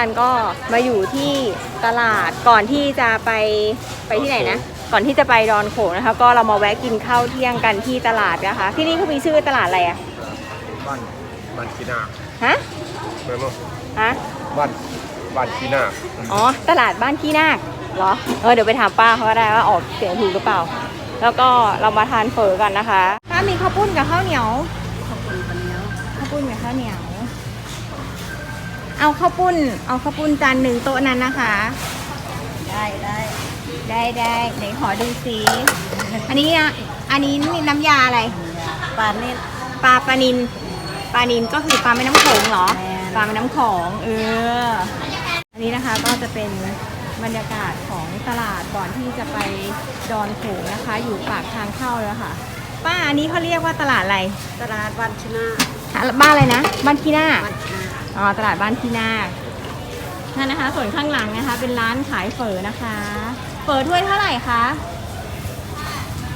กันก็มาอยู่ที่ตลาดก่อนที่จะไปไปที่ไหนนะ ก่อนที่จะไปดอนโขงนะคะ ก็เรามาแวะกินข้าวเที่ยงกันที่ตลาดนะคะ ที่นี่เขามีชื่อตลาดอะไรอะบ้านบ้านขีนาฮะเมื่อมั้งฮะบ้านบ้านขีนาอ๋อตลาดบ้านขี้นาคเหรอเออเดี๋ยวไปถามป้าเขาก็ได้ว่าออกเสียงถูกหรือเปล่า แล้วก็เรามาทานเฝอกันนะคะป้ามีข้าวปุ้นกับข้าวเหนียวข้าวปุ้นกับเหนียวข้าวปุ้นกับข้าวเหนียว เอาข้าวปุ้น เอาข้าวปุ้นจานหนึ่งโต๊ะนั้นนะคะ ได้ได้ได้ได้ไหนขอดูสิอันนี้นะอันนี้น้ำยาอะไรปลานี่ปลาปลานินปลานินก็คือปลาแม่น้ำโขงเหรอแม่นปลาแม่น้ำของเอออันนี้นะคะก็จะเป็นบรรยากาศของตลาดก่อนที่จะไปดอนโขงนะคะ อยู่ปากทางเข้าแล้วค่ะ ป้าอันนี้เขาเรียกว่าตลาดอะไร ตลาดวันชนะอะบ้านอะไรนะบ้านขี้หน้าวันชนะ อ๋อตลาดบ้านขี้นาคนั่นนะคะ ส่วนข้างหลังนะคะ เป็นร้านขายเฝอนะคะ เฝอถ้วยเท่าไหร่คะ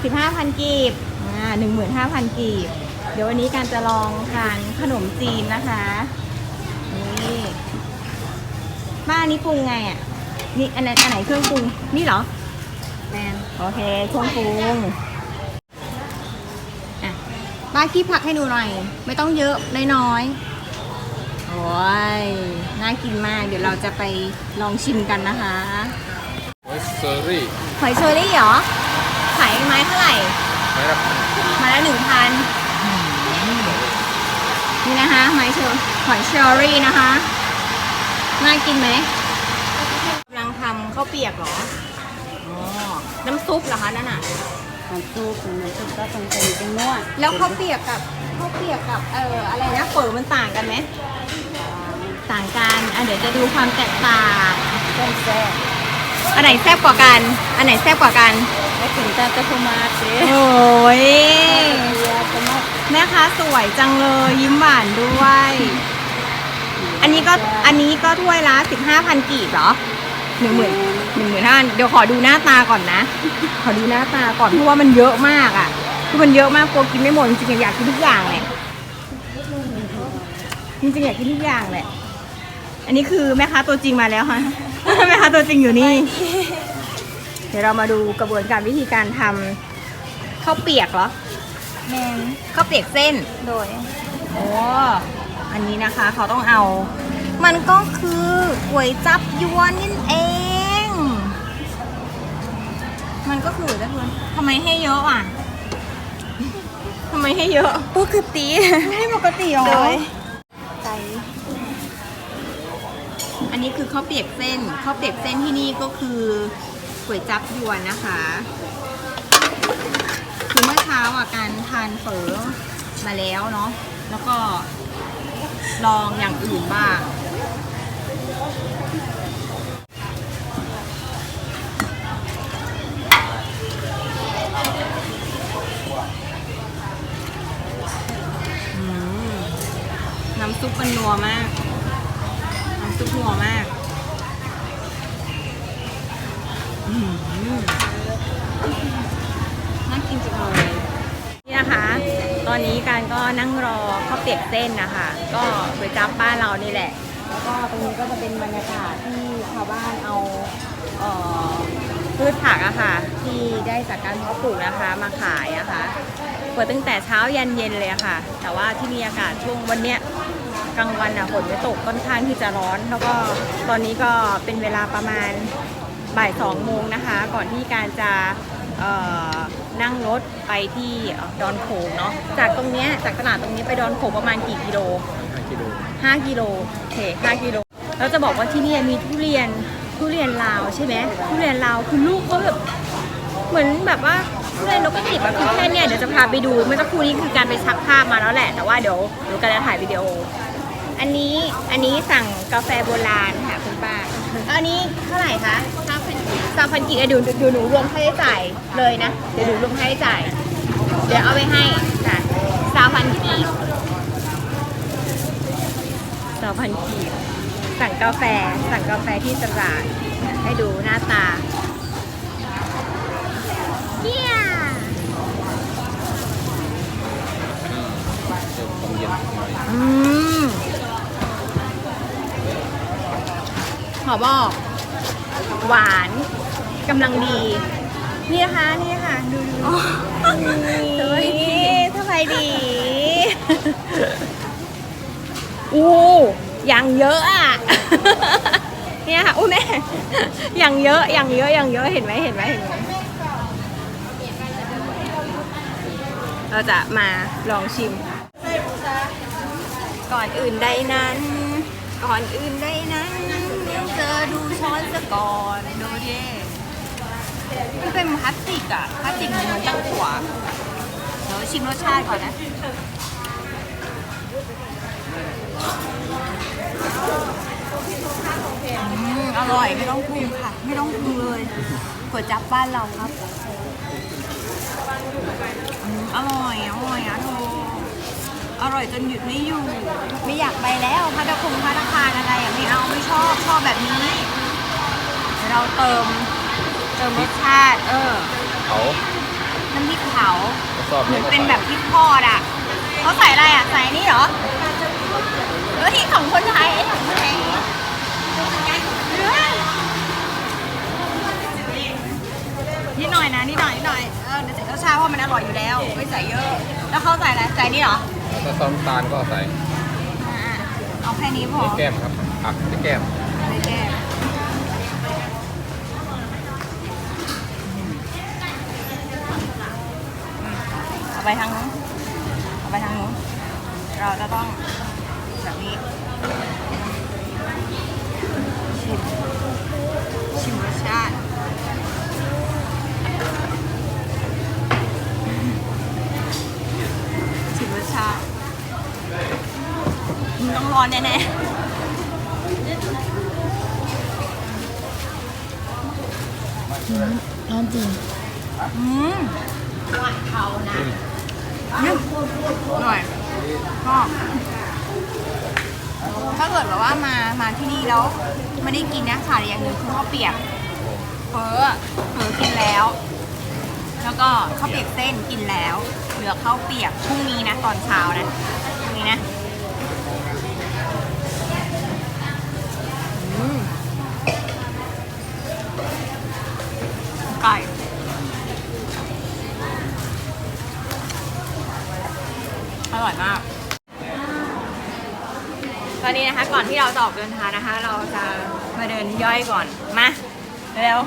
15,000กีบอ่า15,000กีบ เดี๋ยววันนี้การจะลองทานขนมจีนนะคะนี่บ้านนี้ปรุงไงอะนี่อันไหนอันไหนเครื่องปรุงนี่เหรอแมนโอเคเครื่องปรุงอะป้าคีบผักให้หนูหน่อย ไม่ต้องเยอะน้อยๆ โอ้ย น่ากินมาก เดี๋ยวเราจะไปลองชิมกันนะคะไวเซอรี่หอยเชอรี่เหรอ ขายไม้เท่าไหร่ ไม่รับไมาละหนึ่งพันนี่นะคะไม้เชอหอยเชอรี่นะคะ น่ากินไหมกำลังทำข้าวเปียกเหรออ๋อน้ำซุปเหรอคะนั่นน่ะของซูปมันซุปก็ต้องเป็นเป็นนวดแล้วข้าวเปียกกับข้าวเปียกกับเอ่ออะไรนะเฝอมันต่างกันไหม ต่างกันอะเดี๋ยวจะดูความแตกต่างต้มแซ่บอันไหนแซ่บกว่ากัน อันไหนแซ่บกว่ากันแล้วถึงจะจะพูมาเจ๊โอ้ยเบียร์จะมาแม่ค้าสวยจังเลยยิ้มหวานด้วย อันนี้ก็อันนี้ก็ถ้วยละสิบห้าพันกีบเหรอหนึ่งหมื่นหนึ่งหมื่นห้าเดี๋ยวขอดูหน้าตาก่อนนะ ขอดูหน้าตาก่อนเพราะว่ามันเยอะมากอะคือมันเยอะมากกลัวกินไม่หมดจริงๆอยากกินทุกอย่างเลยจริงๆอยากกินทุกอย่างแหละ อันนี้คือแม่ค้าตัวจริงมาแล้วค่ะ แม่ค้าตัวจริงอยู่นี่ เดี๋ยวเรามาดูกระบวนการวิธีการทำข้าวเปียกเหรอแมนข้าวเปียกเส้น โดย โอ้อันนี้นะคะเขาต้องเอา มันก็คือก๋วยจับยวนนี่เอง มันก็คือก๋วยจับยวนทำไมให้เยอะอะทำไมให้เยอะ ปกติ ไม่ปกติหรอโดย ใจ อั นี้คือข้าวเปียกเส้นข้าวเปียกเส้นที่นี่ก็คือก๋วยจับยวนนะคะ คือเมื่อเช้าอะการทานเฝอมาแล้วเนาะแล้วก็ลองอย่างอื่นบ้างน้ำซุปมันนัวมาก นัวมากน่ากินจังเลยนี่นะคะ ตอนนี้การก็นั่งรอข้าวเปียกเส้นนะคะ ก็ไปจับบ้านเรานี่แหละ แล้วก็ตรงนี้ก็จะเป็นบรรยากาศที่ชาวบ้านเอาเออพืชผักอะค่ะ ที่ได้จากการเพาะปลูกนะคะ มาขายนะคะเปิดตั้งแต่เช้ายันเย็นเลยะค่ะ แต่ว่าที่มีอากาศช่วงวันเนี้ย กลางวันอะฝนไม่ตกค่อนข้างที่จะร้อน แล้วก็ตอนนี้ก็เป็นเวลาประมาณบ่ายสองโมงนะคะ ก่อนที่การจะเอ่อนั่งรถไปที่ดอนโขงเนาะจากตรงเนี้ยจากตลาดตรงนี้ไปดอนโขงประมาณกี่กิโล5กิโล5กิโลโอเค5กิโลแล้วจะบอกว่าที่เนี่ยมีทุเรียนทุเรียนลาวใช่ไหมทุเรียนลาวคือลูกเขาแบบเหมือนแบบว่าทุเรียนนกกระจิบอะคือแค่เนี่ยเดี๋ยวจะพาไปดูเมื่อสักครู่นี้คือการไปชักภาพมาแล้วแหละแต่ว่าเดี๋ยวเดี๋ยวกันจะถ่ายวิดีโอ อันนี้อันนี้สั่งกาแฟโบราณค่ะคุณป้าอันนี้เท่าไหร่คะสามพันกีสามพันกีเดี๋ยวเดี๋ยวหนูรวมค่าใช้จ่ายเลยนะ เดี๋ยวหนูรวมค่าใช้จ่าย เดี๋ยวเอาไปให้ค่ะสามพันกีสามพันกีสั่งกาแฟสั่งกาแฟที่ตลาดให้ดูหน้าตาเยี่ยเดี๋ยวต้มเย็นหน่อยอืม ขอบอก หวานกำลังดี นี่นะคะนี่ค่ะดูนี่สบายดีอู้อย่างเยอะอะเนี่ยค่ะอู้แม่อย่างเยอะอย่างเยอะอย่างเยอะเห็นไหมเห็นไหมเห็นไหมเราจะมาลองชิม ก่อนอื่นใดนั้น ก่อนอื่นใด ดูช้อนซะก่อนดูดิมันเป็นพลาสติกอะพลาสติกเหมือนตั้งหัวเดี๋ยวชิมรสชาติก่อนนะอืมอร่อยไม่ต้องปรุงค่ะ ไม่ต้องปรุงเลยก๋วยจั๊บบ้านเราครับอืมอร่อย อร่อยจนหยุดไม่อยู่ ไม่อยากไปแล้วพัตตาคงพัตตาคารอะไรอะไม่เอาไม่ชอบชอบแบบนี้เดี๋ยวเราเติมเติมรสชาติ เออเขาน้ำพริกเผาสอบเหมืเนี่อยนเป็นแบบพริกทอดอะเขาใส่อะไรอะใส่นี่เหรอเฮ้ยของคนไทยไอ้ของคนไทยนิดหน่อยนะนิดหน่อยนิดหน่อยเออเดี๋ยวรสชาติเพราะมันอร่อยอยู่แล้วไม่ใส่เยอะ แล้วเขาใส่อะไรใส่นี่เหรอ ถ้าซ้อมตาลก็ใส่อ่าเอาแค่นี้พอที่แก้มครับผักที่แก้มไม่แก้เอาไปทางนู้นเอาไปทางนู้น เราจะต้องแบบนี้ ชิม ชิมรสชาติ ชิมรสชาติ มันต้องร้อนแน่ๆร้อนจริง อืมหวานเขานะอร่อยก็ถ้าเกิดแบบว่ามา มาที่นี่แล้วไม่ได้กินนะขาดอย่างหนึ่งคือข้าวเปียกเฟอเฟอกินแล้ว แล้วก็ข้าวเปียกเส้นกินแล้ว เหลือข้าวเปียกพรุ่งนี้นะตอนเช้านะพรุ่งนี้นะอืมไก่ อร่อยมาก ตอนนี้นะคะก่อนที่ เราจะออกเดินทางนะคะ เราจะมาเดินย่อยก่อน มาเร็ว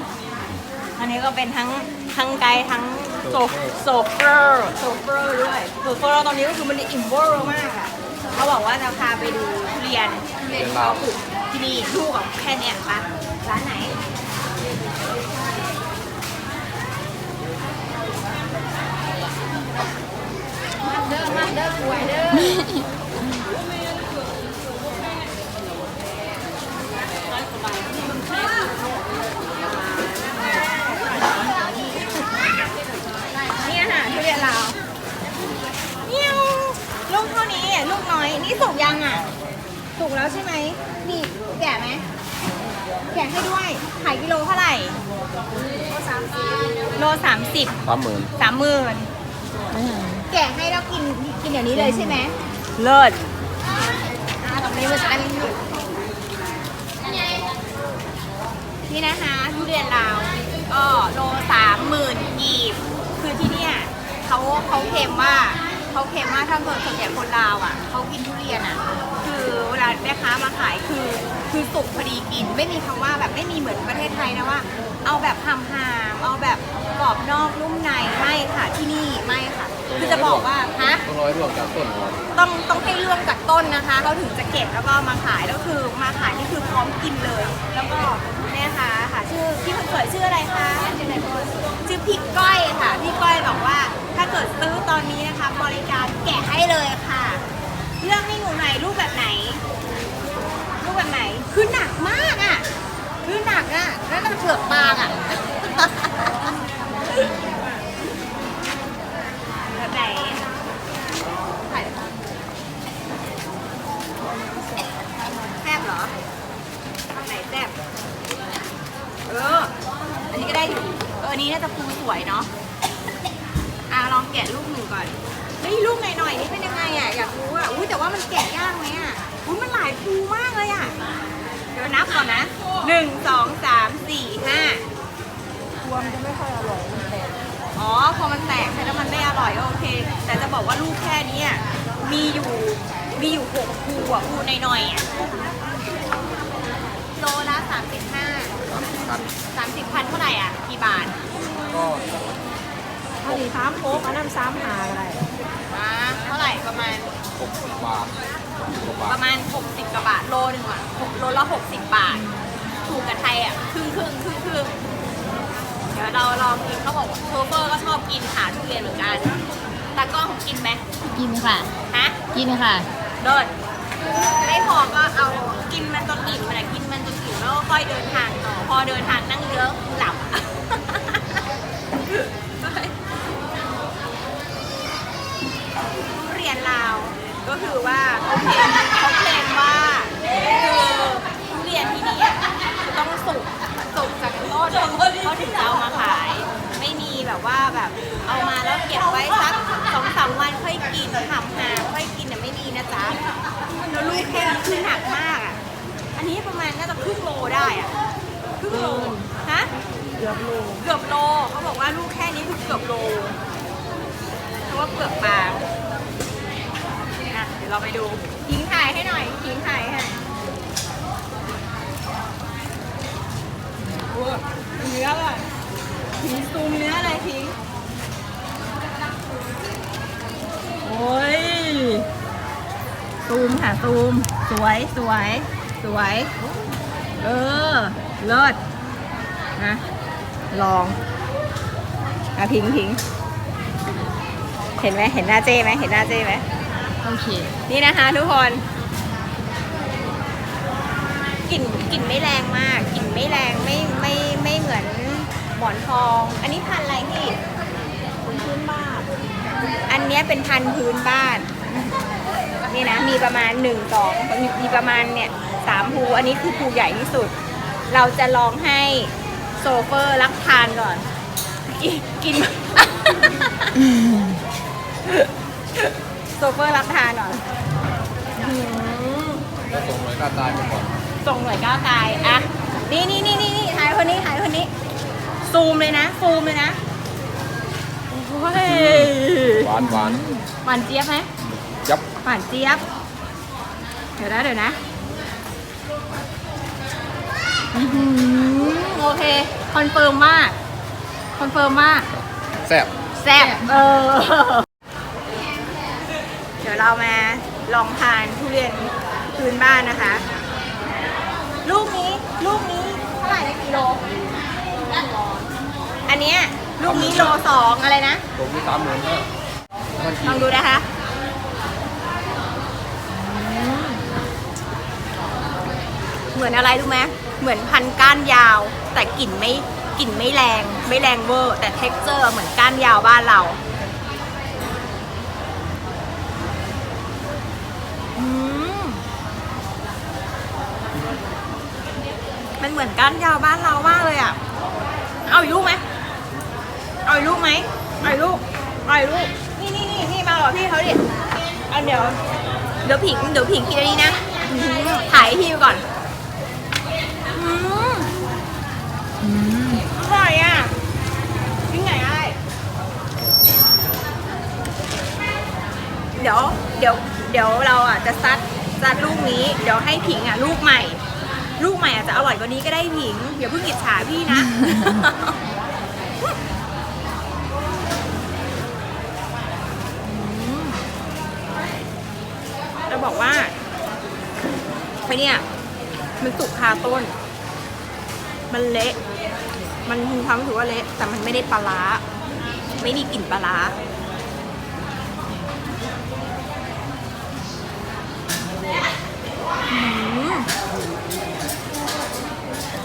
อันนี้ก็เป็นทั้งทั้งไกด์ทั้งโซโซเฟอร์โซเฟอร์ด้วยโซเฟอร์ตอนนี้ก็คือมันอิ่มเวอร์มากอะเขาบอกว่าจะพาไปดูทุเรียนทุเรียนที่เขาปลูกที่นี่ลูกกับแค่เนี้ยปะร้านไหนมาเด้อมาเด้อป่วยเด้อ นี่อาหารทุเรียนเราเนียวลูกเท่านี้อะลูก น้อยนี่สุกยังอะ สุกแล้วใช่ไหม นี่แกะไหม แกะให้ด้วย ขายกิโลเท่าไหร่ โลสามสิบสามหมื่นสามหมื่นอาหารแกะให้แล้วกินกินอย่างนี้เลยใช่ไหม เลิศอ่าตรงนี้มันจะได้ไม่หยุดนี่นะคะทุเรียนลาวก็โลสามหมื่นกีบ คือที่เนี่ยเขาเขาเค็มว่า เขาเค็มมากถ้าเกิดส่วนใหญ่คนลาวอะเขากินทุเรียนอะ คือเวลาแม่ค้ามาขายคือคือสุกพอดีกิน ไม่มีคำว่าแบบไม่มีเหมือนประเทศไทยนะว่า เอาแบบหำหามเอาแบบกรอบนอกนุ่มใน ที่นี่ไม่ค่ะ คือจะบอกว่าฮะต้องร้อยรวมจากต้นก่อนต้องต้องให้เลือกจากต้นนะคะเขาถึงจะเก็บแล้วก็มาขายแล้วคือมาขายนี่คือพร้อมกินเลย แล้วก็เนี่ยค่ะค่ะชื่อพี่คนสวยชื่ออะไรคะชื่อพี่ก้อยค่ะพี่ก้อยบอกว่า ถ้าเกิดซื้อตอนนี้นะคะบริการแกะให้เลยค่ะ เลือกให้หนูหน่อยรูปแบบไหน รูปแบบไหนคือหนักมากอะคือหนักอะแล้วมันเผือกบางอะแบบ ไหนถ่ายเลยค่ะแซ่บเหรอข้างไหนแซ่บเออ อันนี้ก็ได้อยู่ เออ อันนี้น่าจะฟูสวยเนาะ อะลองแกะลูกหนึ่งก่อน เฮ้ยลูกหน่อยๆนี่เป็นยังไงอะ อยากรู้อะ อุ้ยแต่ว่ามันแกะยากไหมอะ อุ้ยมันหลายฟูมากเลยอะ เดี๋ยวนับก่อนนะหนึ่งสองสามสี่ห้ารวมจะไม่ค่อยอร่อยแตก อ๋อ พอมันแตกใช่แล้วมันไม่อร่อยก็โอเค แต่จะบอกว่าลูกแค่นี้อะมีอยู่มีอยู่หกภูอะภูหน่อยๆอะโลละสามสิบห้าพันสามสิบพันเท่าไหร่อะกี่บาทก็อันนี้ซ้ำโค้กอันนั้นซ้ำหาอะไรมาเท่าไหร่ประมาณหกสิบบาทหกบาปทระมาณ60กว่าบาทโลหนึ่งอะหกโลละ60บาท ถูกกับไทยอะครึ่งครึ่งครึ่งครึ่ง เดี๋ยวเราลองกินเขาบอกว่าโชเฟอร์ก็ชอบกินขาทุเรียนเหมือนกันตากล้องของกินไหมกินค่ะ ฮะกินค่ะเดินไม่พอก็เอากินมันจนอิ่มมันกินมันจนอิ่มแล้วก็ค่อยเดินทางต่อพอเดินทางนั่งเยอะหลับทุเรียนลาวก็คือว่าเขาเพลงเขาเพลงว่าคือทุเรียนที่นี่อะต้องสุกสุกจากต้นเขาถึงจะเอามาขาย ไม่มี แบบว่าแบบเอามาแล้วเก็บไว้สักสองสามวันค่อยกินทำหาค่อยกินอะไม่มีนะจ๊ะแล้วลูกแค่นี้คือหนักมากอะอันนี้ประมาณน่าจะครึ่งโลได้อะครึ่งโลฮะเกือบโลเกือบโลเขาบอกว่าลูกแค่นี้คือเกือบโลเพราะว่าเปลือกบาอะเดี๋ยวเราไปดูทิ้งถ่ายให้หน่อยทิ้งถ่ายให้เนื้อเลย ทิ้งซูมเนื้อเลยทิ้งโอ้ยซูมค่ะซูม สวยสวยสวย เออ เลิศนะลองอะพิงพิงเห็นไหมเห็นหน้าเจ้ไหมเห็นหน้าเจ้ไหมโอเค นี่นะคะทุกคนกลิ่นกลิ่นไม่แรงมากกลิ่นไม่แรงไม่ไม่ไม่เหมือน หมอนทอง อันนี้พันธุ์อะไรพี่พื้นบ้าน อันเนี้ยเป็นพันธุ์พื้นบ้าน นี่นะมีประมาณหนึ่งสองมีมีประมาณเนี่ยสามภูอันนี้คือภูใหญ่ที่สุด เราจะลองให้โซเฟอร์รับทานก่อน กินกิน โซเฟอร์รับทานหน่อยอื้อหือแล้วส่งหน่วยกล้าตายไปก่อน ส่งหน่วยก้าวกายอะนี่นี่นี่นี่นี่ถ่ายคนนี้ถ่ายคนนี้ ซูมเลยนะ ซูมเลยนะ โอ้ยหวานหวานหวานเจี๊ยบไหมยับหวานเจี๊ยบ เดี๋ยวนะเดี๋ยวนะอื้อหือโอเค คอนเฟิร์มมาก คอนเฟิร์มมาก แซ่บแซ่บเออ เดี๋ยวเรามาลองทานทุเรียนพื้นบ้านนะคะ ลูกนี้ ลูกนี้เท่าไหร่นะกิโล อันเนี้ยลูกนี้โลสองอะไรนะผมที่สามหมื่นห้าพันลกีองดูนะคะเหมือนอะไรรู้ไหมเหมือนพันก้านยาว แต่กลิ่นไม่กลิ่นไม่แรง ไม่แรงเวอร์ แต่เท็กเจอร์เหมือนก้านยาวบ้านเราอืมมันเหมือนก้านยาวบ้านเรามากเลยอะ เอาอีกลูกไหมเอาอีกลูกไหมอาอีกลูกอาอีกลูก นี่นี่นี่นี่มาบอพี่เขาดิเอาเดี๋ยว เดี๋ยวผิงเดี๋ยวผิงทีละนี้นะถ่ายให้พี่ดูก่อนอืมอร่อยอะทิ้งไหนได้เดี๋ยว เดี๋ยว เดี๋ยวเราอะจะซัดซัดลูกนี้ เดี๋ยวให้ผิงอะลูกใหม่ ลูกใหม่อาจจะอร่อยกว่านี้ก็ได้ผิงอย่าเพิ่งอิจฉาพี่นะ บอกว่าไอเนี่ย มันสุกคาต้น มันเละ มันมีความรู้สึกว่าเละ แต่มันไม่ได้ปลาร้า ไม่มีกลิ่นปลาร้า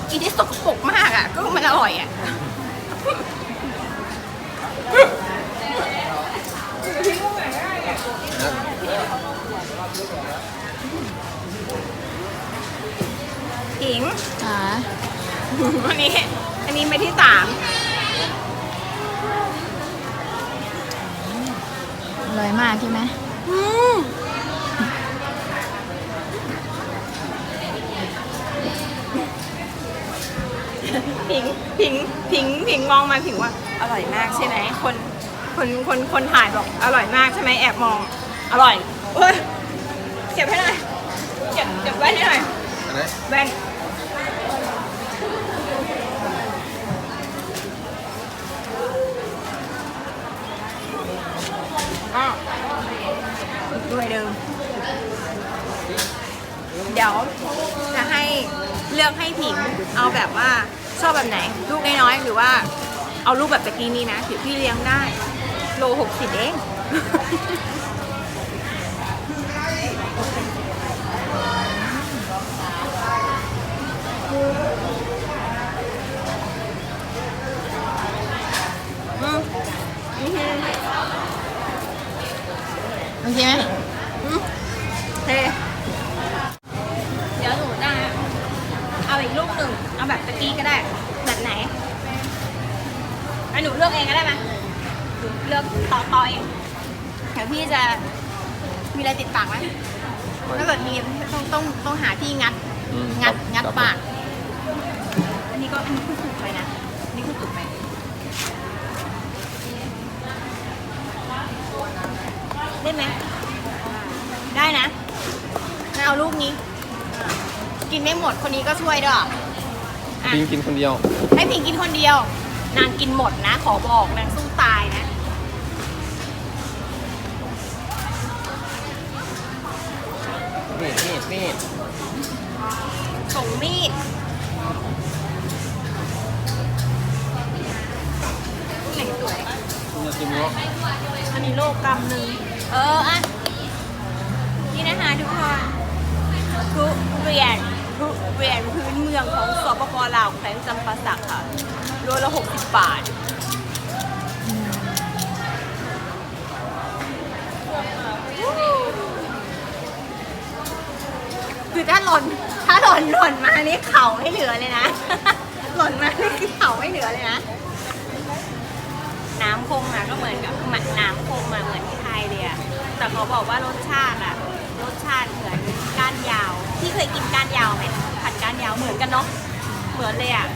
อีที่สกปรกมากอะ ก็มันอร่อยอะ นะผิงอ่าอันนี้ อันนี้ไม่ที่สามอร่อยมากใช่ไหมอืมผิงผิงผิงผิงมองมาผิงว่า อร่อยมากใช่ไหมคนคนคนคนถ่ายบอกอร่อยมากใช่ไหมแอบมอง อร่อยเฮ้ย เก็บให้หน่อย เก็บเก็บไว้ให้หน่อย อันไหนแว่นอ้าวอีกด้วยเดิม เดี๋ยวจะให้เลือกให้ผิงเอาแบบว่าชอบแบบไหน ลูกน้อยๆหรือว่าเอาลูกแบบตะกี้นี้นะถือพี่เลี้ยงได้ โลหกสิบเอง อืมอืมโอ เคไหมอืมโอเคเดี๋ยวหนูจะเอาอีกลูกหนึ่งเอาแบบตะกี้ก็ได้ แบบไหนอันหนูเลือกเองก็ได้ไหมหนูเลือกต่อต่อเองเดี๋ยวพี่จะมีอะไรติดปากไหมถ้าเกิดมีต้องต้องต้องหาที่งัดอืมงัดครับงัดครับปาก อันนี้ก็อันนี้คือสุกไปนะ อันนี่คือสุกไป ได้ไหม ได้นะงั้นเอาลูกนี้ กินไม่หมดคนนี้ก็ช่วยด้วยอะพิงกินคนเดียว ให้พิงกินคนเดียว นางกินหมดนะ ขอบอกนางสู้ตายนะนี่นี่นี่ส่งมีดไหนสวยคุณจะกินเนาะอันนี้โลกรัมหนึ่ง เอออะนี่นะคะทุกคนทุเรียนทุเรียนพื้นเมืองของสปปลาวแขวงจำปาสักค่ะโลละ60บาทคือถ้าหล่นถ้าหล่นหล่นมานี่เข่าไม่เหลือเลยนะ หล่นมานี่คือเข่าไม่เหลือเลยนะ น้ำคงอะก็เหมือนกับหมักน้ำคงอะเหมือน แต่เขาบอกว่ารสชาติอะรสชาติเหมือนก้านยาวที่เคยกินก้านยาวไหมผัดก้านยาวเหมือนกันเนาะเหมือนเลยอะ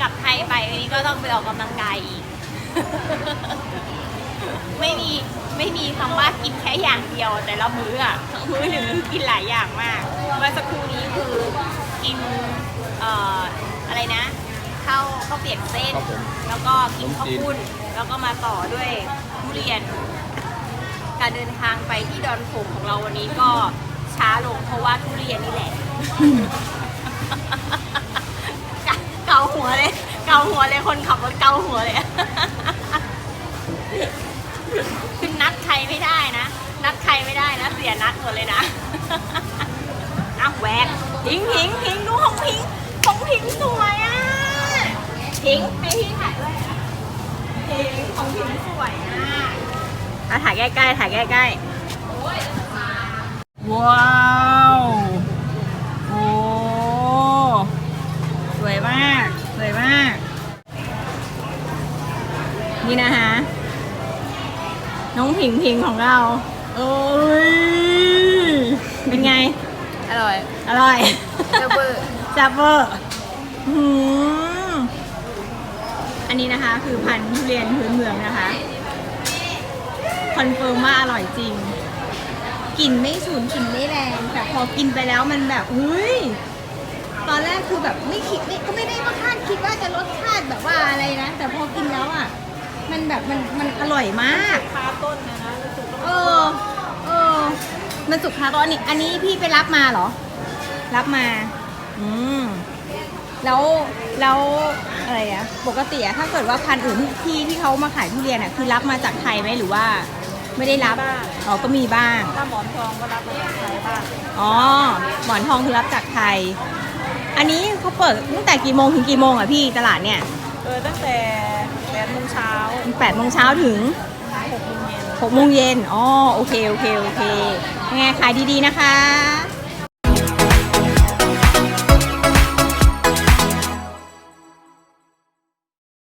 กลับไทยไปอันนี้ก็ต้องไปออกกำลังกายอีก ไม่มีไม่มีคำว่ากินแค่อย่างเดียว แต่ละมื้ออะมื้อหนึ่งคือกินหลายอย่างมากเมื่อสักครู่นี้คือกิน เอ่ออะไรนะข้าวข้าวเปียกเส้น ครับผมแล้วก็กินขนมข้าวจีนปุ้นแล้วก็มาต่อด้วยทุเรียน การเดินทางไปที่ดอนโขงของเราวันนี้ก็ช้าลงเพราะว่าทุเรียนนี่แหละ เกาหัวเลย เกาหัวเลยคนขับรถเกาหัวเลย คือนัดใครไม่ได้นะ นัดใครไม่ได้นะ เสียนัดหมดเลยนะ อะแหวกพิงพิงพิงดูของพิง ของพิงสวยอะพิงให้พี่ถ่ายด้วยอะพิงของพิงสวยอะอะถ่ายใกล้ๆถ่ายใกล้ๆว้าวโอ้สวยมากสวยมาก นี่นะคะ น้องผิงผิงของเราโอ้ยเป็นไง อร่อย อร่อยจับเบอร์ จับเบอร์หืมอันนี้นะคะคือพันธุ์ทุเรียนพื้นเมืองนะคะคอนเฟิร์มว่าอร่อยจริงกลิ่นไม่ฉุนกลิ่นไม่แรงแต่พอกินไปแล้วมันแบบเฮ้ยตอนแรกคือแบบไม่คิดไม่ก็ไม่ได้ว่าคาดคิดว่าจะรสชาติแบบว่าอะไรนะ แต่พอกินแล้วอะ มันแบบมันมันอร่อยมากคาต้นนะนะเออเออมันสุกคาตอนนี้อันนี้พี่ไปรับมาเหรอ รับมา อืมแล้วแล้วอะไรอะปกติอะถ้าเกิดว่าพันธุ์อื่นที่ที่เขามาขายทุเรียนอะคือรับมาจากไทยไหมหรือว่า ไม่ได้รับอ๋อก็มีบ้าง ถ้าหมอนทองก็รับมาจากไทยบ้างอ๋อ หมอนทองคือรับจากไทย อันนี้เขาเปิดตั้งแต่กี่โมงถึงกี่โมงอะพี่ตลาดเนี่ยเออตั้งแต่แปดโมงเช้าแปดโมงเช้าถึงหกโมงเย็นหกโมงเย็นอ๋อโอเคโอเคโอเคยังไงขายดีๆนะคะ